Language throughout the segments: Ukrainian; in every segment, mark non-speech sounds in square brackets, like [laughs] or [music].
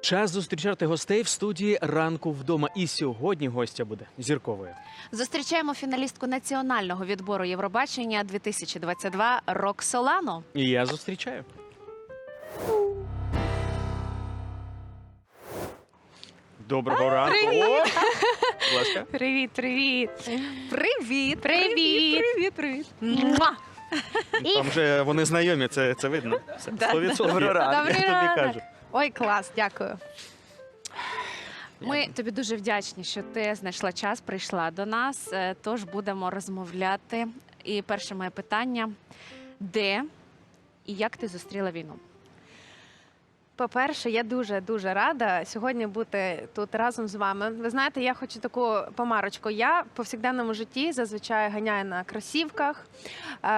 Час зустрічати гостей в студії ранку вдома. І сьогодні гостя буде зірковою. Зустрічаємо фіналістку національного відбору Євробачення 2022 Роксолану. І я зустрічаю. Доброго ранку. О, будь ласка. Привіт, привіт. Привіт, Привіт, привіт, привіт. Муа! Там вже вони знайомі, це, це видно. Да. 100%. Доброго ранку. Я тобі кажу. Ой, клас, дякую. Ми тобі дуже вдячні, що ти знайшла час, прийшла до нас. Е, Тож будемо розмовляти. І перше моє питання: де і як ти зустріла війну? По-перше, я дуже дуже рада сьогодні бути тут разом з вами. Ви знаєте, я хочу таку помарочку. Я в повсякденному житті зазвичай ганяю на кросівках.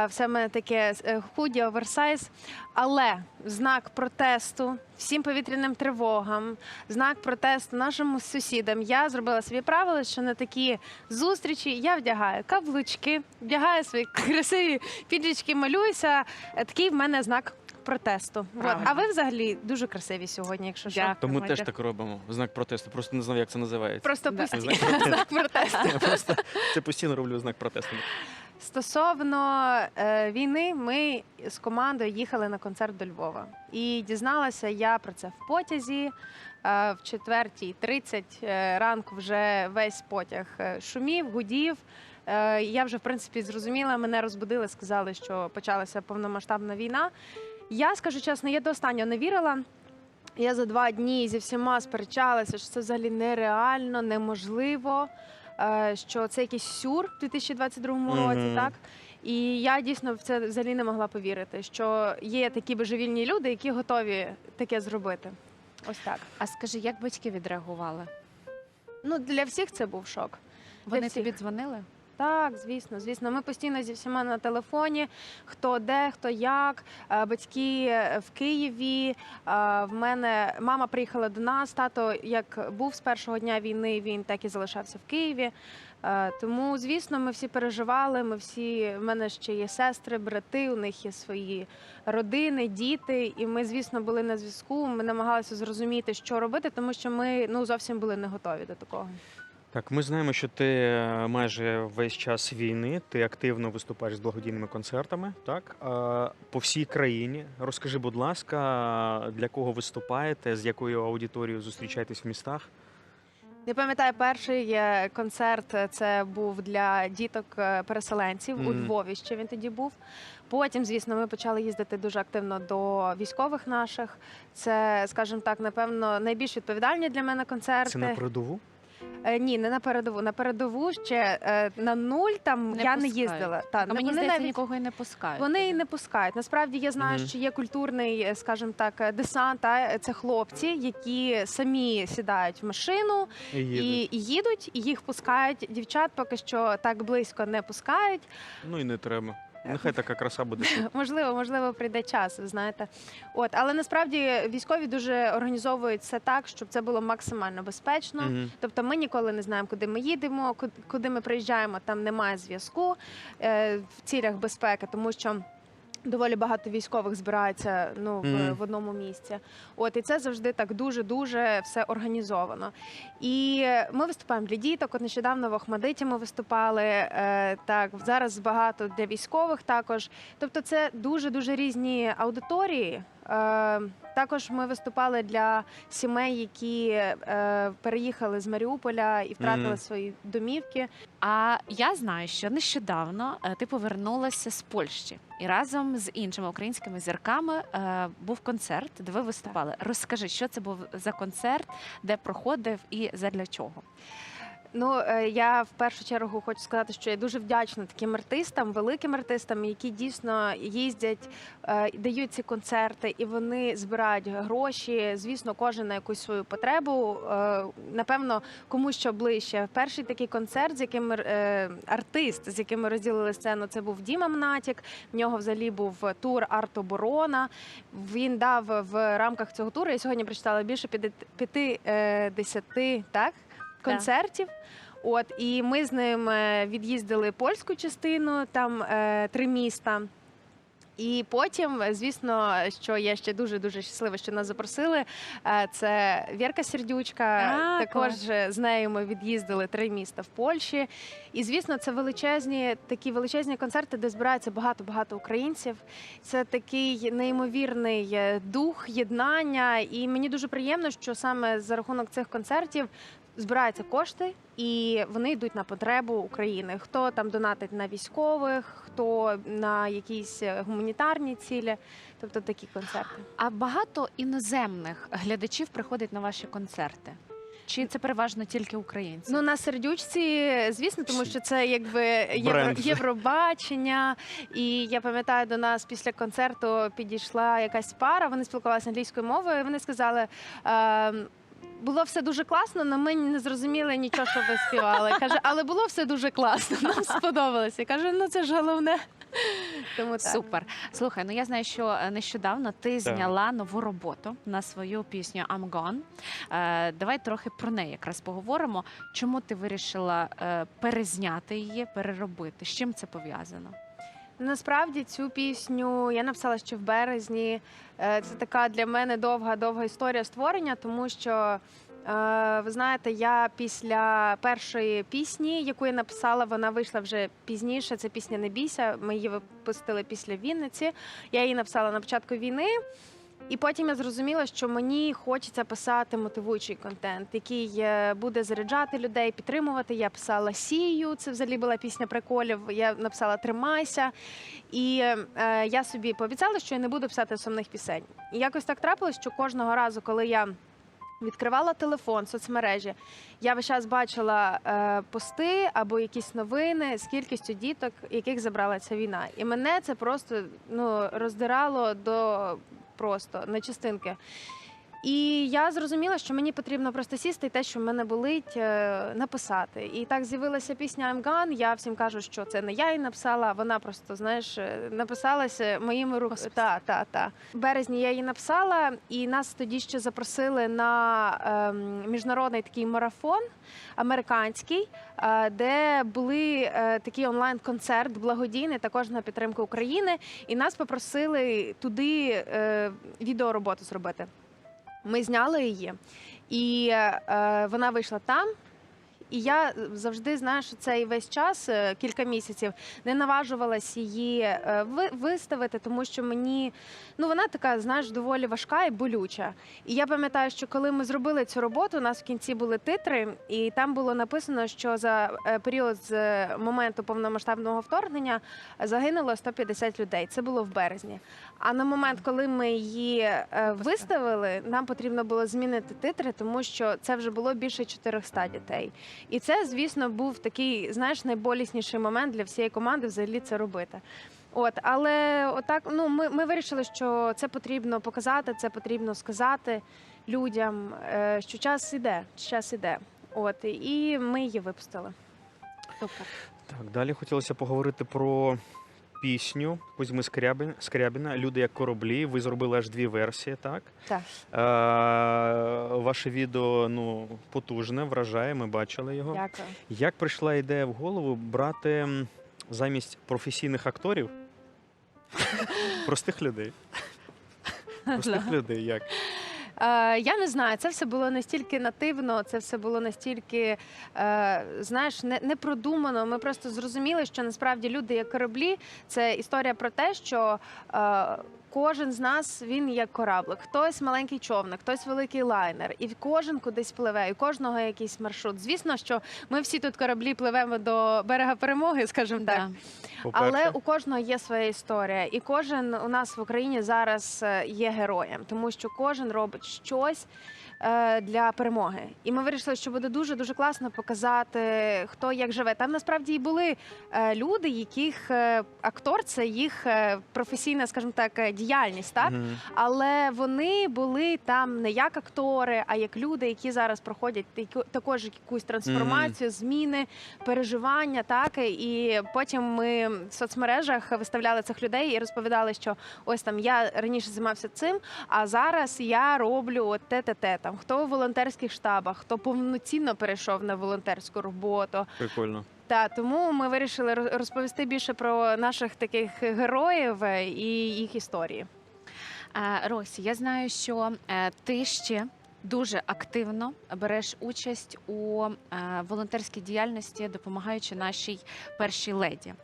Все мене таке е, худі, оверсайз. Але знак протесту всім повітряним тривогам, знак протесту нашим сусідам, я зробила собі правило, що на такі зустрічі я вдягаю каблучки, вдягаю свої красиві піджачки, малююся. Е, Такий в мене знак протесту. От. Правильно. А ви взагалі дуже красиві сьогодні, якщо що. Дякую. Тому Ми теж так робимо. в Знак протесту. Просто не знав, як це називається. Просто Да. постійно Знак протесту. Я [laughs] просто це постійно роблю знак протесту. Стосовно е, війни, ми з командою їхали на концерт до Львова. І дізналася я про це в потязі. Е, в 4.30 е, ранку вже весь потяг е, шумів, гудів. Е, я вже в принципі зрозуміла, мене розбудили, сказали, що почалася повномасштабна війна. Я скажу чесно, я до останнього не вірила. Я за два дні зі всіма сперечалася, що це взагалі нереально, неможливо, е, що це якийсь сюр в 2022 році, Мгм. так? І я дійсно в це взагалі не могла повірити, що є такі божевільні люди, які готові таке зробити. Ось так. А скажи, як батьки відреагували? Ну для всіх це був шок. Вони тобі дзвонили? Так, звісно, звісно. Ми постійно зі всіма на телефоні. Хто де, хто як. Е, Батьки в Києві. Е, В мене мама приїхала до нас. Тато, як був з першого дня війни, він так і залишався в Києві. Е, Тому, звісно, ми всі переживали. Ми всі в мене ще є сестри, брати, у них є свої родини, діти. І ми, звісно, були на зв'язку. Ми намагалися зрозуміти, що робити, тому що ми ну зовсім були не готові до такого. Так, ми знаємо, що ти е, майже весь час війни, ти активно виступаєш з благодійними концертами, так? Е, По всій країні. Розкажи, будь ласка, для кого виступаєте, з якою аудиторією зустрічаєтесь в містах? Я пам'ятаю, перший е, концерт це був для діток-переселенців у Львові. Ще він тоді був. Потім, звісно, ми почали їздити дуже активно до військових наших. Це, скажімо так, напевно, найбільш відповідальні для мене концерти. Це на передову? Е, ні, не на передову. На передову ще е, на нуль там Не я не пускають. їздила. Та, А мені вони здається, навіть- нікого і не пускають. вони і не пускають. Насправді я знаю, Мгм. що є культурний, е, скажімо так, е, десант. Та, це хлопці, які самі сідають в машину І і, їдуть. і їдуть, і їх пускають. Дівчат поки що так близько не пускають. Ну і не треба. Нехай така краса буде. [laughs] Можливо, можливо, прийде час, ви знаєте. От, але насправді військові дуже організовують все так, щоб це було максимально безпечно. Мгм. Тобто ми ніколи не знаємо, куди ми їдемо, ку- куди ми приїжджаємо, там немає зв'язку е, в цілях безпеки, тому що. Доволі багато військових збирається ну в, mm. в одному місці. От і це завжди так дуже дуже все організовано. І ми виступаємо для діток. От нещодавно в Охмадиті ми виступали. Е, так зараз багато для військових також. Тобто, це дуже дуже різні аудиторії. Е, також ми виступали для сімей, які е, переїхали з Маріуполя і втратили Мгм. свої домівки. А я знаю, що нещодавно е, ти повернулася з Польщі і разом з іншими українськими зірками був концерт, де ви виступали. Розкажи, що це був за концерт, де проходив і задля чого? Ну е, я в першу чергу хочу сказати, що я дуже вдячна таким артистам, великим артистам, які дійсно їздять, е, дають ці концерти, і вони збирають гроші. Звісно, кожен на якусь свою потребу. Е, Напевно, кому що ближче. Перший такий концерт, з яким артист, з яким ми розділили сцену, це був Діма Мнатік. В нього взагалі був тур арт-оборона. Він дав в рамках цього туру. Я сьогодні прочитала більше 50 так концертів. От і ми з ним е, від'їздили польську частину, там е, три міста. І потім, звісно, що я ще дуже дуже щаслива, що нас запросили. е, Це Вірка Сердючка. А, Також е, з нею ми від'їздили три міста в Польщі. І звісно, це величезні такі величезні концерти, де збирається багато багато українців. Це такий неймовірний дух єднання. І мені дуже приємно, що саме за рахунок цих концертів. Збираються кошти, і вони йдуть на потребу України. Хто там донатить на військових, хто на якісь е, гуманітарні цілі, тобто такі концерти. А багато іноземних глядачів приходить на ваші концерти. Чи це переважно тільки українці? Ну на сердючці, звісно, тому що це якби євро, Євробачення. І я пам'ятаю, до нас після концерту підійшла якась пара. Вони спілкувалися англійською мовою. і Вони сказали. Е, було все дуже класно, але ми не зрозуміли нічого, що ви співали. Каже, але було все дуже класно. [laughs] Нам сподобалося. Каже, ну це ж головне. Тому так. Супер. Слухай, ну я знаю, що е, нещодавно ти зняла нову роботу на свою пісню I'm Gone. Е, давай трохи про неї якраз поговоримо. Чому ти вирішила е, перезняти її, переробити? З чим це пов'язано? Насправді цю пісню я написала ще в березні. Е, Це така для мене довга довга історія створення, тому що е, ви знаєте, я після першої пісні, яку я написала, вона вийшла вже пізніше. Це пісня Не бійся. Ми її випустили після Вінниці. Я її написала на початку війни. І потім я зрозуміла, що мені хочеться писати мотивуючий контент, який е, буде заряджати людей, підтримувати. Я писала сію. Це взагалі була пісня приколів. Я написала Тримайся. І е, я собі пообіцяла, що я не буду писати сумних пісень. І якось так трапилось, що кожного разу, коли я відкривала телефон, соцмережі, я весь час бачила е, пости або якісь новини з кількістю діток, яких забрала ця війна. І мене це просто ну, роздирало до просто на частинки. І я зрозуміла, що мені потрібно просто сісти і те, що в мене болить, е, написати. І так з'явилася пісня I'm Gone. Я всім кажу, що це не я її написала, а вона просто знаєш е, написалася моїми руками. Та, та, та. В березні я її написала, і нас тоді ще запросили на ем, міжнародний такий марафон американський, е, де були е, такий онлайн-концерт благодійний, також на підтримку України. І нас попросили туди е, відеороботу зробити. Ми зняли її, і е, вона вийшла там. І я завжди знаю, що цей весь час, е, кілька місяців, не наважувалась її е, виставити, тому що мені ну вона така, знаєш, доволі важка і болюча. І я пам'ятаю, що коли ми зробили цю роботу, у нас в кінці були титри, і там було написано, що за е, період з е, моменту повномасштабного вторгнення загинуло 150 людей. Це було в березні. А на момент, коли ми її е, виставили, нам потрібно було змінити титри, тому що це вже було більше 400 дітей. І це, звісно, був такий, знаєш, найболісніший момент для всієї команди взагалі це робити. От, але отак, ну ми, ми вирішили, що це потрібно показати, це потрібно сказати людям, е, що час іде, час іде. От і ми її випустили. Супер. Так, далі хотілося поговорити про пісню Кузьми Скрябін- Скрябіна Люди як кораблі. Ви зробили аж дві версії, так? Так. Е, ваше відео ну, потужне, вражає, ми бачили його. Дякую. Як прийшла ідея в голову брати замість професійних акторів [laughs] простих людей? Простих людей, як? Е, я не знаю, це все було настільки нативно, це все було настільки, е, знаєш, не, не продумано. Ми просто зрозуміли, що насправді люди як кораблі це історія про те, що. Кожен з нас він як кораблик. Хтось маленький човник, хтось великий лайнер, і кожен кудись пливе, і у кожного якийсь маршрут. Звісно, що ми всі тут кораблі пливемо до берега перемоги, скажімо так. Але у кожного є своя історія, і кожен у нас в Україні зараз е, є героєм, тому що кожен робить щось для перемоги. І ми вирішили, що буде дуже дуже класно показати, хто як живе. Там насправді і були е, люди, яких е, актор це їх е, професійна, скажімо так, е, діяльність, так. Мгм. Але вони були там не як актори, а як люди, які зараз проходять також якусь трансформацію, зміни, переживання. Так і потім ми в соцмережах виставляли цих людей і розповідали, що ось там я раніше займався цим, а зараз я роблю те, те, те. Там хто у волонтерських штабах, хто повноцінно перейшов на волонтерську роботу. Прикольно. Та тому ми вирішили роз- розповісти більше про наших таких героїв е, і їх історії. Е, Росі, я знаю, що е, ти ще дуже активно береш участь у е, волонтерській діяльності, допомагаючи нашій першій леді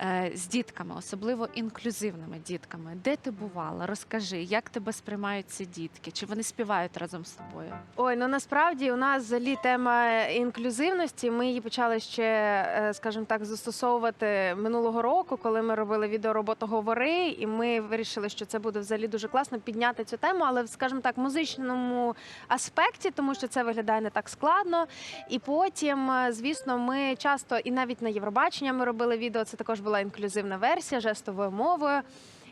е, з дітками, особливо інклюзивними дітками. Де ти бувала? Розкажи, як тебе сприймають ці дітки? Чи вони співають разом з тобою? Ой, ну насправді у нас взагалі тема інклюзивності. Ми її почали ще, е, скажімо так, застосовувати минулого року, коли ми робили відеороботу Говори, і ми вирішили, що це буде взагалі дуже класно підняти цю тему, але скажімо так, музичному аспекті, тому що це виглядає не так складно. І потім, е, звісно, ми часто і навіть на Євробачення ми робили відео. Це також була інклюзивна версія жестовою мовою.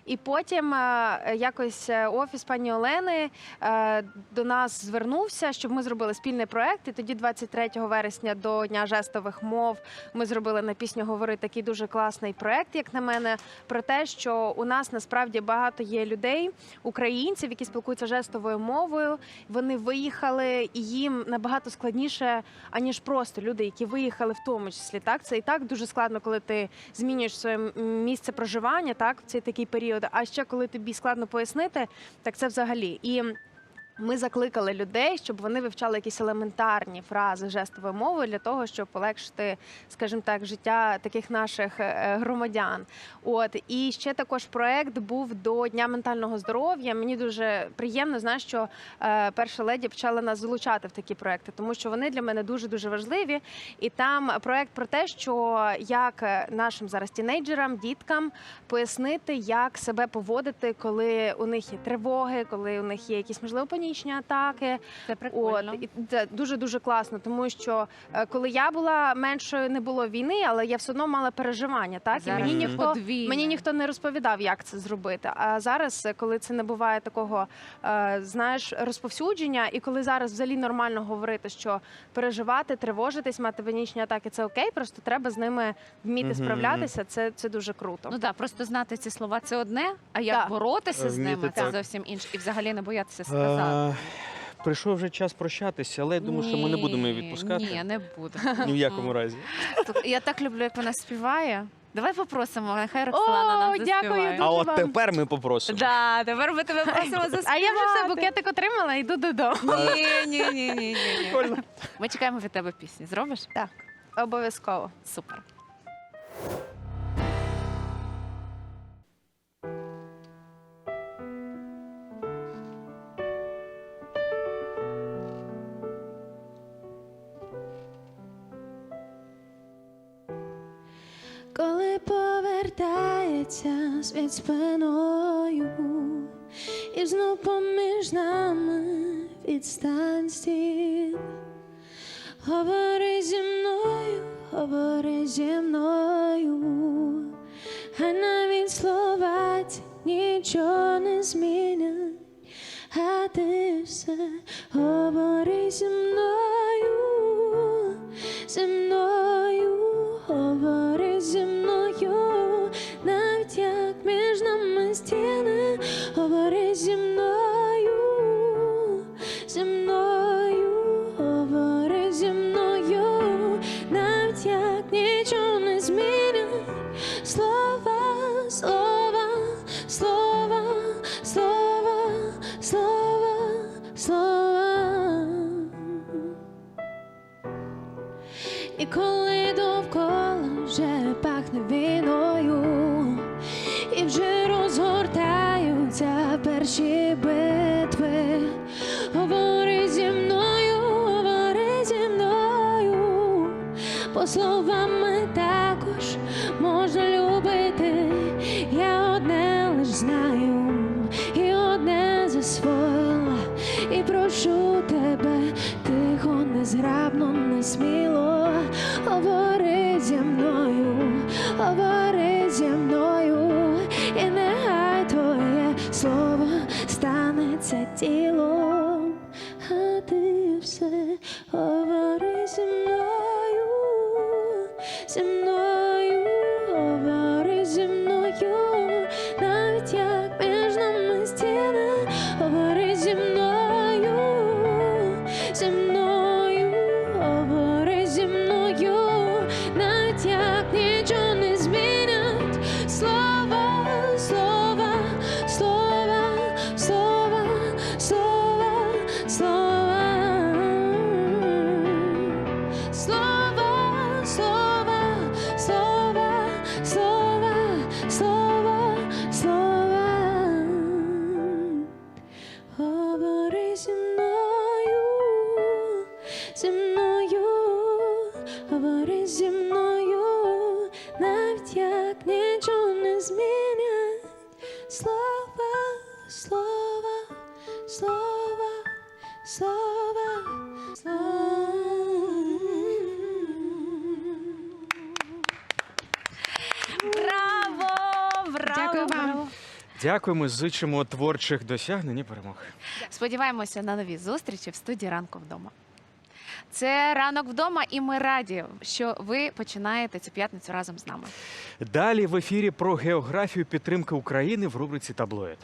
І потім е, якось е, офіс пані Олени е, до нас звернувся, щоб ми зробили спільний проект. І тоді, 23 вересня, до Дня жестових мов, ми зробили на пісню Говори такий дуже класний проект, як на мене, про те, що у нас насправді багато є людей, українців, які спілкуються жестовою мовою. Вони виїхали, і їм набагато складніше, аніж просто люди, які виїхали в тому числі. Так, це і так дуже складно, коли ти змінюєш своє місце проживання, так в цей такий період. А ще коли тобі складно пояснити, так це взагалі. І ми закликали людей, щоб вони вивчали якісь елементарні фрази жестової мови для того, щоб полегшити, скажімо так, життя таких наших е, громадян. От і ще також проект був до Дня ментального здоров'я. Мені дуже приємно, знаєш, що е, перша леді почала нас залучати в такі проекти, тому що вони для мене дуже дуже важливі. І там проект про те, що як е, нашим зараз тінейджерам, діткам пояснити, як себе поводити, коли у них є тривоги, коли у них є якісь можливо панічні атаки. Це От і це дуже дуже класно, тому що е, коли я була меншою, не було війни, але я все одно мала переживання. Так і мені ніхто подвійне. мені ніхто не розповідав, як це зробити. А зараз, е, коли це не буває такого, е, знаєш, розповсюдження, і коли зараз взагалі нормально говорити, що переживати, тривожитись, мати панічні атаки, це окей, просто треба з ними вміти справлятися. Це, це дуже круто. Ну так, просто знати ці слова це одне, а як Так. боротися з Вміти ними, це так. зовсім інше. І взагалі не боятися сказати. Прийшов вже час прощатися, але я думаю, що ми не будемо її відпускати. Ні, не буду. Ні в якому разі. Я так люблю, як вона співає. Давай попросимо, нехай Роксолана О, нам дякую дуже А от вам. тепер ми попросимо. Да, тепер ми тебе просимо заспівати. А я вже все букетик отримала, йду додому. Ні, ні, ні, ні, ні. Прикольно. Ми чекаємо від тебе пісні. Зробиш? Так, обов'язково. Супер. Світ спиною, і знов поміж нами відстань стін. Говори зі мною, говори зі мною, хай навіть слова ці нічого не змінять, а ти все говори зі мною, зі мною, говори говори зі по слова, слова, слова. Браво! Браво! Дякую вам. Дякуємо, зичимо творчих досягнень і перемог. Сподіваємося на нові зустрічі в студії ранку вдома. Це ранок вдома, і ми раді, що ви починаєте цю п'ятницю разом з нами. Далі в ефірі про географію підтримки України в рубриці Таблоїд.